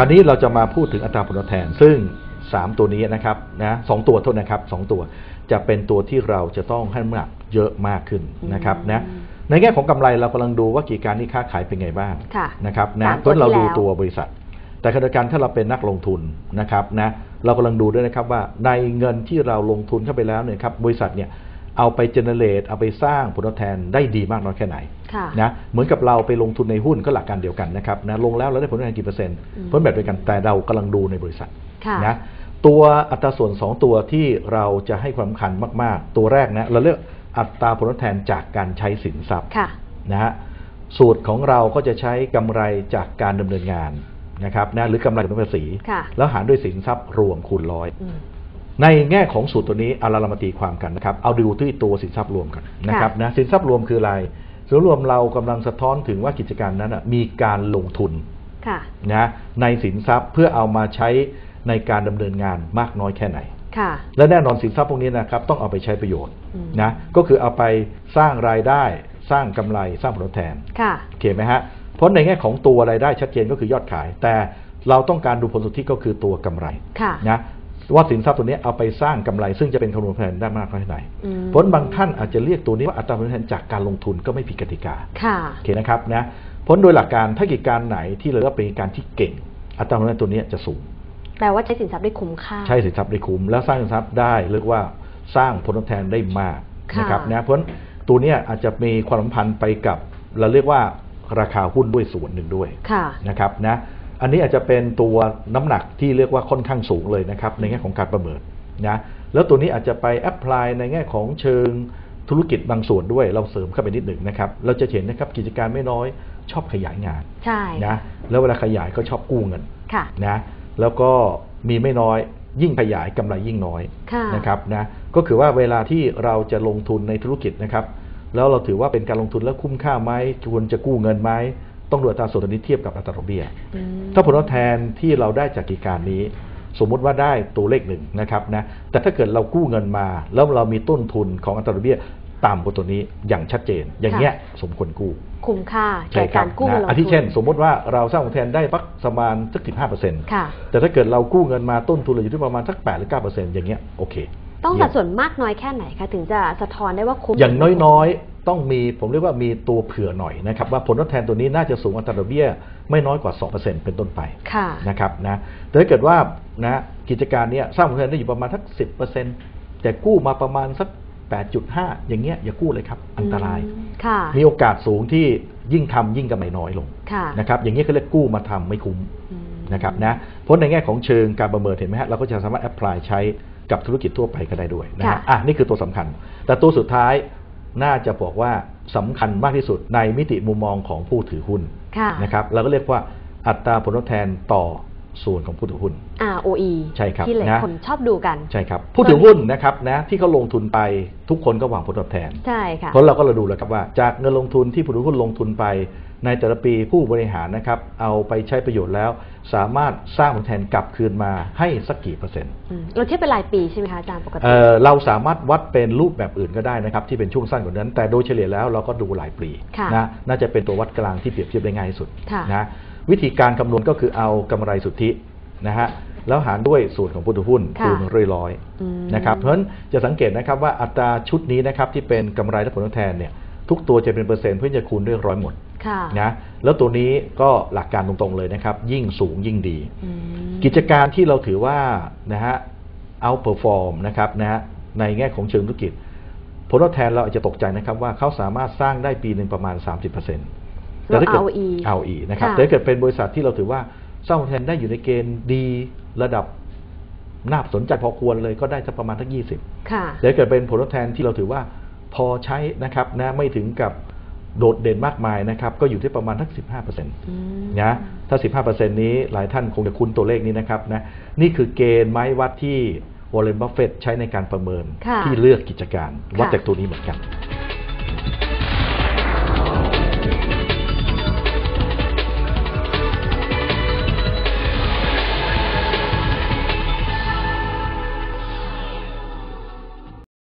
ราวนี้เราจะมาพูดถึงอัตราผลตอบแทน ซึ่ง 3 ตัวนี้นะครับนะสองตัวโทษนะครับสองตัวจะเป็นตัวที่เราจะต้องให้น้ำหนักเยอะมากขึ้นนะครับนะอืมในแง่ของกำไรเรากำลังดูว่ากิจการนี้ค้าขายเป็นไงบ้างค่ะนะครับสานะมเพราะเราตัวที่ดูแล้วตัวบริษัท แต่ขณะเดียวกันถ้าเราเป็นนักลงทุนนะครับนะเรากำลังดูด้วยนะครับว่าในเงินที่เราลงทุนเข้าไปแล้วเนี่ยครับบริษัทเนี่ย เอาไปเจเนเรตเอาไปสร้างผลตอบแทนได้ดีมากน้อยแค่ไหนค่ะนะเหมือนกับเราไปลงทุนในหุ้นก็หลักการเดียวกันนะครับนะลงแล้วเราได้ผลตอบแทนกี่เปอร์เซ็นต์อืมผลแบบเดียวกันแต่เรากำลังดูในบริษัทค่ะนะตัวอัตราส่วน 2 ตัวที่เราจะให้ความสำคัญมาก ๆ ตัวแรกนะเราเรียกอัตราผลตอบแทนจากการใช้สินทรัพย์ค่ะนะฮะสูตรของเราก็จะใช้กำไรจากการดำเนินงานนะครับนะหรือกำไรจากภาษีค่ะแล้วหารด้วยสินทรัพย์รวมคูณร้อยอืม ในแง่ของสูตรตัวนี้เอาเรามาตีความกันนะครับ เอาดูที่ตัวสินทรัพย์รวมกันนะครับนะสินทรัพย์รวมคืออะไรสินทรัพย์รวมเรากำลังสะท้อนถึงว่ากิจการนั้นนะมีการลงทุนค่ะนะในสินทรัพย์เพื่อเอามาใช้ในการดำเนินงานมากน้อยแค่ไหนค่ะและแน่นอนสินทรัพย์พวกนี้นะครับต้องเอาไปใช้ประโยชน์อืมนะก็คือเอาไปสร้างรายได้สร้างกำไรสร้างผลตอบแทนค่ะโอเคไหมฮะเพราะในแง่ของตัวรายได้ชัดเจนก็คือยอดขาย แต่เราต้องการดูผลสุทธิก็คือตัวกำไรค่ะนะ ว่าสินทรัพย์ตัวนี้เอาไปสร้างกำไร ซึ่งจะเป็นคำนวณผลตอบแทนได้มากน้อยแค่ไหนอืมผลบางท่านอาจจะเรียกตัวนี้ว่าอัตราผลตอบแทนจากการลงทุนก็ไม่ผิดกติกาค่ะโอเคนะครับนะผลโดยหลักการถ้ากิจการไหนที่เราเรียกว่าเป็นกิจการที่เก่ง อัตราผลตอบแทนตัวนี้จะสูงแปลว่าใช้สินทรัพย์ได้คุ้มค่า ใช้สินทรัพย์ได้คุ้ม แล้วสร้างสินทรัพย์ได้เรียกว่าสร้างผลตอบแทนได้มากค่ะนะครับนะเพราะฉะนั้นตัวเนี้ยอาจจะมีความสัมพันธ์ไปกับเราเรียกว่าราคาหุ้นด้วยส่วนหนึ่งด้วยค่ะนะครับนะ อันนี้อาจจะเป็นตัวน้ำหนักที่เรียกว่าค่อนข้างสูงเลยนะครับในแง่ของการประเมินนะแล้วตัวนี้อาจจะไปแอพพลายในแง่ของเชิงธุรกิจบางส่วนด้วยเราเสริมเข้าไปนิดหนึ่งนะครับ เราจะเห็นนะครับกิจการไม่น้อยชอบขยายงานใช่นะแล้วเวลาขยายก็ชอบกู้เงินค่ะนะแล้วก็มีไม่น้อยยิ่งขยายกำไรยิ่งน้อยค่ะนะครับนะก็คือว่าเวลาที่เราจะลงทุนในธุรกิจนะครับ แล้วเราถือว่าเป็นการลงทุนแล้วคุ้มค่าไหมควรจะกู้เงินไหม ต้องดูอัตราส่วนตัวนี้เทียบกับอัตราดอกเบี้ยอืมถ้าผลตอบแทนที่เราได้จากกิจการนี้ สมมุติว่าได้ตัวเลขหนึ่งนะครับนะแต่ถ้าเกิดเรากู้เงินมา แล้วเรามีต้นทุนของอัตราดอกเบี้ยต่ำกว่าตัวนี้อย่างชัดเจน อย่างเงี้ยสมควรกู้คุ้มค่าใช่แก่ครักาบรกู้นะเงินลงอาทิทุนเช่น สมมติว่าเราสร้างผลตอบแทนได้ปักประมาณสักสิบห้าเปอร์เซ็นต์ค่ะแต่ถ้าเกิดเรากู้เงินมาต้นทุนเราอยู่ที่ประมาณสักแปดหรือเก้าเปอร์เซ็นต์อย่างเงี้ยโอเค ต้องเยี่สัยดมส่วนมากน้อยแค่ไหนคะถึงจะสะท้อนได้ว่าคุ้มอย่างน้อยๆ ต้องมีผมเรียกว่ามีตัวเผื่อหน่อยนะครับว่าผลตอบแทนตัวนี้น่าจะสูงอัตราดอกเบี้ยไม่น้อยกว่า 2%เป็นต้นไปค่ะนะครับนะแต่ถ้าเกิดว่านะกิจการเนี้ยสร้างผลตอบแทนได้อยู่ประมาณสัก 10%แต่กู้มาประมาณสัก 8.5 อย่างเงี้ยอย่ากู้เลยครับ อันตรายอืมค่ะมีโอกาสสูงที่ยิ่งทำยิ่งกำไรน้อยลงค่ะนะครับอย่างนี้ยเขาเรียกกู้มาทำไม่คุ้มอืมนะครับนะเพราะในแง่ของเชิงการประเมินเห็นไหมฮะเราก็จะสามารถแอพพลายใช้กับธุรกิจทั่วไปก็ได้ด้วยนะค่ะฮะอะนี่คือตัวสำคัญ แต่ตัวสุดท้าย น่าจะบอกว่าสำคัญมากที่สุดในมิติมุมมองของผู้ถือหุ้นค่ะนะครับเราก็เรียกว่าอัตราผลตอบแทนต่อ ส่วนของผู้ถือหุ้น ROE ใช่ครับที่หลายนะคนชอบดูกันใช่ครับผู้ถือหุ้นนะครับนะที่เขาลงทุนไปทุกคนก็หวังผลตอบแทนใช่ค่ะเพราะเราก็เราดูแล้วครับว่า จากเงินลงทุนที่ผู้ถือหุ้นลงทุนไป ในแต่ละปีผู้บริหารนะครับเอาไปใช้ประโยชน์แล้ว สามารถสร้างผลตอบแทนกลับคืนมาให้สักกี่เปอร์เซ็นต์อืมเราเทียบเป็นรายปีใช่ไหมคะอาจารย์ปกติเอ่อเราสามารถวัดเป็นรูปแบบอื่นก็ได้นะครับที่เป็นช่วงสั้นกว่านั้น แต่โดยเฉลี่ยแล้วเราก็ดูหลายปีค่ะนะน่าจะเป็นตัววัดกลางที่เปรียบเทียบได้ง่ายที่สุดค่ะนะ วิธีการคำนวณก็คือเอากำไรสุทธินะฮะแล้วหารด้วยส่วนของผู้ถือหุ้นค่ะคูณร้อยร้อยอืม นะครับเพราะฉะนั้นจะสังเกตนะครับว่าอัตราชุดนี้นะครับที่เป็นกำไรและผลตอบแทนเนี่ยทุกตัวจะเป็นเปอร์เซ็นต์เพื่อจะคูณด้วยร้อยหมดค่ะ นะแล้วตัวนี้ก็หลักการตรงๆเลยนะครับ ยิ่งสูงยิ่งดี อืม กิจการที่เราถือว่านะฮะเอาเปอร์ฟอร์มนะครับนะฮะในแง่ของเชิงธุรกิจ ผลตอบแทนเราอาจจะตกใจนะครับว่าเขาสามารถสร้างได้ปีหนึ่งประมาณ 30% แต่ถ้าเกิด ROE ROE นะครับค่ะแต่ถ้าเกิดเป็นบริษัทที่เราถือว่าสร้างผลตอบแทนได้อยู่ในเกณฑ์ดีระดับน่าสนใจพอควรเลยก็ได้สักประมาณทักยี่สิบค่ะแต่ถ้าเกิดเป็นผลตอบแทนที่เราถือว่าพอใช้นะครับนะไม่ถึงกับโดดเด่นมากมายนะครับก็อยู่ที่ประมาณทักสิบห้าเปอร์เซ็นต์อืมนะถ้า15%นี้หลายท่านคงจะคุ้นตัวเลขนี้นะครับนะนี่คือเกณฑ์ไม้วัดที่วอร์เรนบัฟเฟตใช้ในการประเมินค่ะที่เลือกกิจการวัดค่ะจากตัวนี้เหมือนกัน